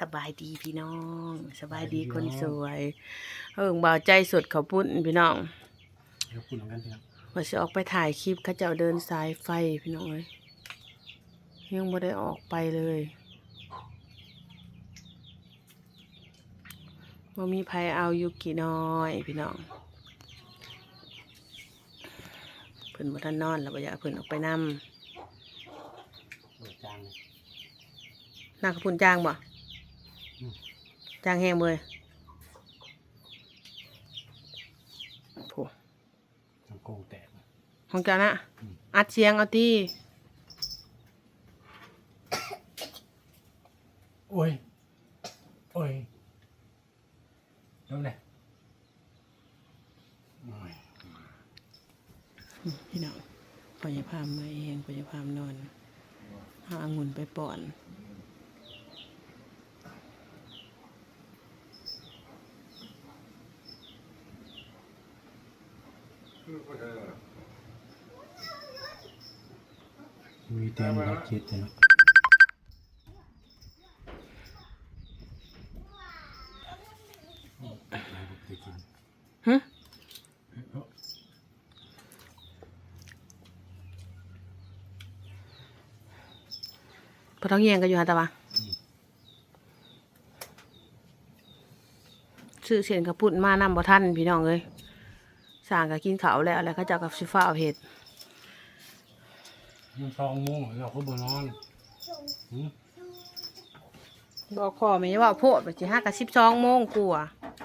สบายดีพี่น้อง สบายดีคนสวยเฮิงบ่าวใจสดเขาปุ้นพี่น้องเดี๋ยวคุณเหมือนกันพี่ครับว่าจะออกไปถ่ายคลิปเขาเจ้าเดินสายไฟพี่น้องเอ้ยยังไม่ได้ออกไปเลยว่ามีภัยเอาอยู่กี่น้อยพี่น้องเพิ่นบ่ทันนอนแล้วบ่อยากให้เพิ่นออกไปนำเบิดจางเลยนางขปุ่นจ้างบ่อืม จ้างแห้งเบยโผทางโกงแตกนะของเจ้านะอืมอัดเสียงเอาตีโอ้ย โอ้ยเริ่มเลยโอ้ยพี่น้องพอยาพามมาเองพอยาพามนอนหาองุ่นไปป่อน มีเต็มรับคิดเลยเนาะโอ้ยไม่ได้กินฮึเอ้าพอท้องเยียงกันอยู่ฮะตาวะซื้อเสียนกระปุ่นมานำบ่ทันพี่น้องเอ้ยสร้างก็กินเขาแล้วแล้วเขาเจ้ากับซิฟ้าเอาเห็ด มันสองโมงเราก็บ่นอนหืมบอกพ่อแม่ว่าโพดไปสิห้ากับสิบสองโมงกว่า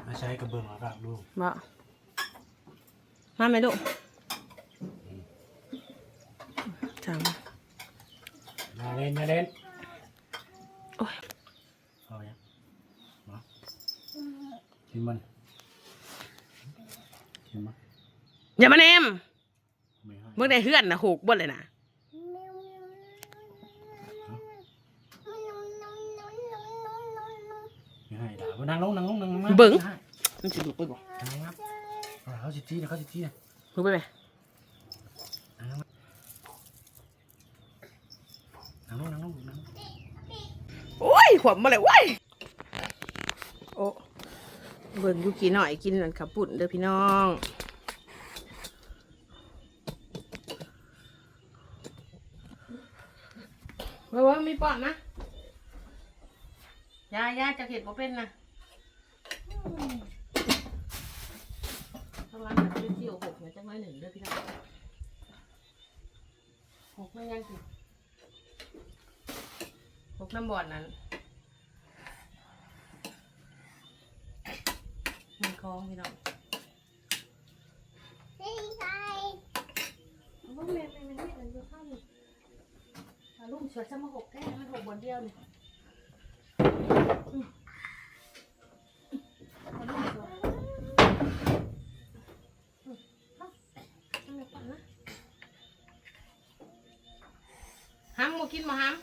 มาใช้กระเบื้องอากาศดูบ่มาไหมลูกจังมาเล่นมาเล่นโอ้ยเอายังมากินมันกินมันอย่ามาเนมไม่ให้มึงได้เฮือนนะหูกบ่เลยนะ ไม่ให้ด่าว่านั่งลงนั่งลงนั่งลงมาเบิ่งไม่ให้มันสิลูกไปบ่นั่งครับเอาเขาสิทีนะเขาสิทีนะมึงไปไหมนั่งลงนั่งลงนั่งลงโอ้ยขวบมาเลยโอ้ยโอ้เบิ่งกูกินหน่อยกินนั่นขับปุ่นเด้อพี่น้องว่าว่ามีปอดนะ ยายาจะเห็ดบ่เป็นนะทางร้านจะเป็นเที่ยวหกเนี่ยจังไรหนึ่งเด้อพี่น้องหกไม่ยังสิหกน้ำบอดนั้นมันคลองพี่น้องเอาบ่แม่นแม่นแม่นแม่นเดี๋ยวข้าวนี่เอาลูกเสือจะมาหกแก้มันหกบนเดียวนี่ ฮัมกูกเสืออืมเอาทำไมก่อนนะห้ามหมูกินมาห้าม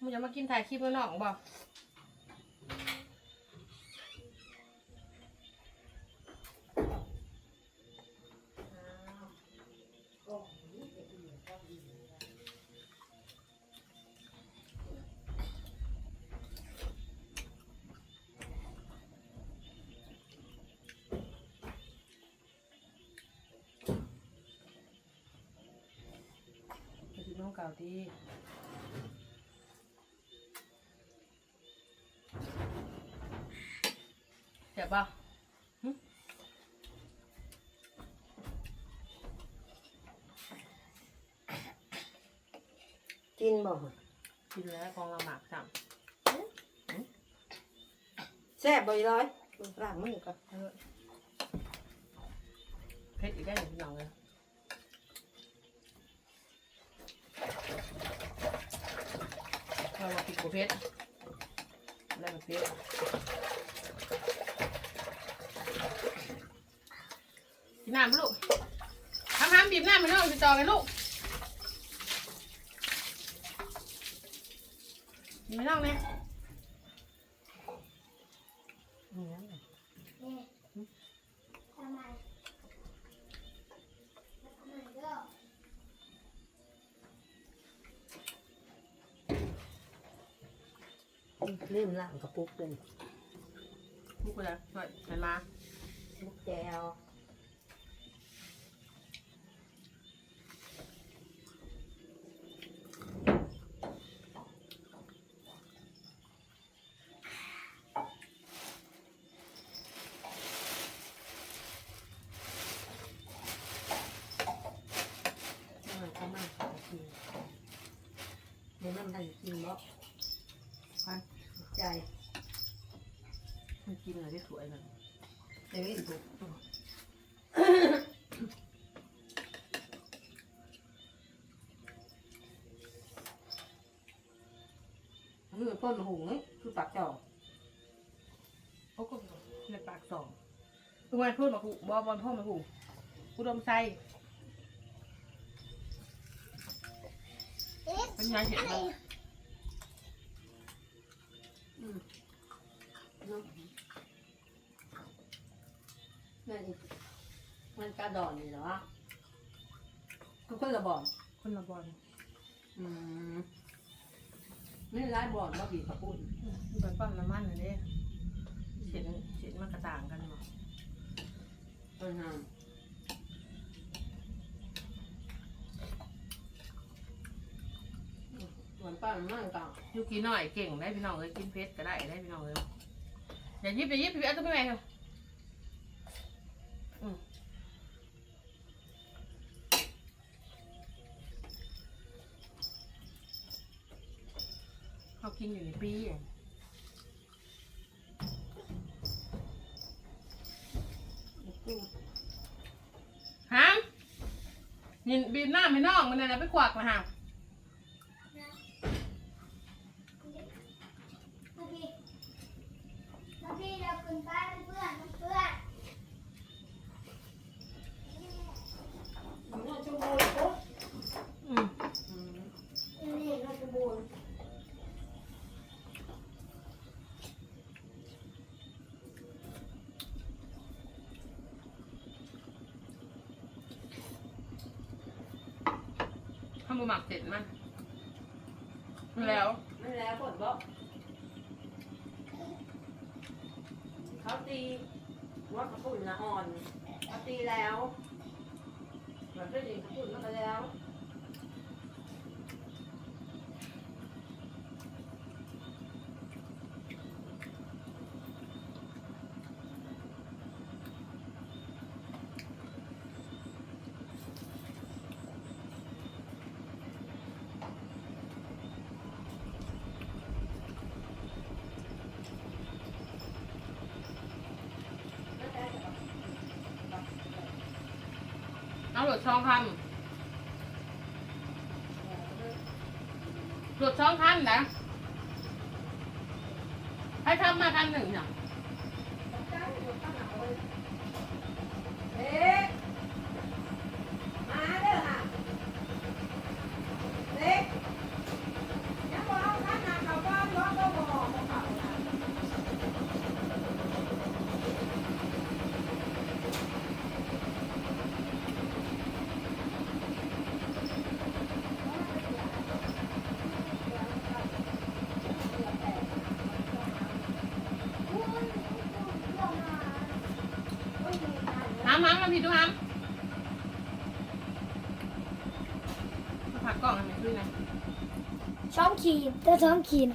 มึงจะมากินถ่ายคลิปแล้วน้องบอก เก่าดีเจ็บป่ะหึกินบ่กินแล้วกองละหมากสั่งแซ่บบ่อยร้อยล้างมือก่อนเพชรอีกได้อย่างพี่น้องเลย เรามาปิกเพชรแล้วเพชรนน้ำลูกทำห้ามบีบน้ำไปน้องจะจอกันลูกบีบไม่น้องเนี่ย เลืมล่างกระปุกเลยมุกกูจะหน่อยหันมามุกแจว มันก็มันขอกินเดี๋ยวมันทันกินบ่ ไป ใจ มันกินอะไรได้ สวยเลยเดี๋ยวนี้ถูกนี่นต้นหุงนี่คือปากจอกโอ้ก็ในปากสองทุกวันพูดมาหูบอบอลพ่อมาหูอุดมไซเป็นไงเห็นไหม มเนาะนั่นนี่มันกระดอนนี่เหรอวะก็คนละบ่อนคนละบอลอืมนี่ร้ายบ่อนมาบีบกระปุ่นบอลปั้มน้ำมันเลยเนี่ยเห็นเห็นมันกระต่างกันมั้งมันหามเหมือนป้ามันเก่ายูกินหน่อยเก่งได้พี่น้องเลยกินเพชรก็ได้ได้พี่น้องเลยอย่ายิบอย่ายิบพี่เอาตัวไปไหนเถอะอืม เขากินอยู่ในปีอะตู้ฮะยินบีบหน้าไม่น้องมันน่ะไรไปขวักนะฮะ มาพี่มาพี่เราขึ้นไปเพื่อนเพื่อน มันน่าจะโบนปุ๊บ อืม อืม นี่เราจะบูน ข้าวห มูหมักเสร็จมั้นแล้วมันแล้วผลบอกเขาตีว่ากระปุ่นละอ่อนเขาตีแล้วเหมือนเป็นกระปุ่นมันก็แล้ว เอา หลดช่องคำหลดช่องคำนะให้ทำมาคำหนึ่งเนี่ยเอ๊ะมาเด้อค่ะเด็กยังบอกเอาข้างหน้าเขาบ้านรถก็บอกบอกเขาน่ะ บูนเพื่อนมาไม่มีใคร ห้ามห้ามมาพี่ดูห้ามผักกล่องให้มันขึ้นนะ ช่องขีดจะช่องขีด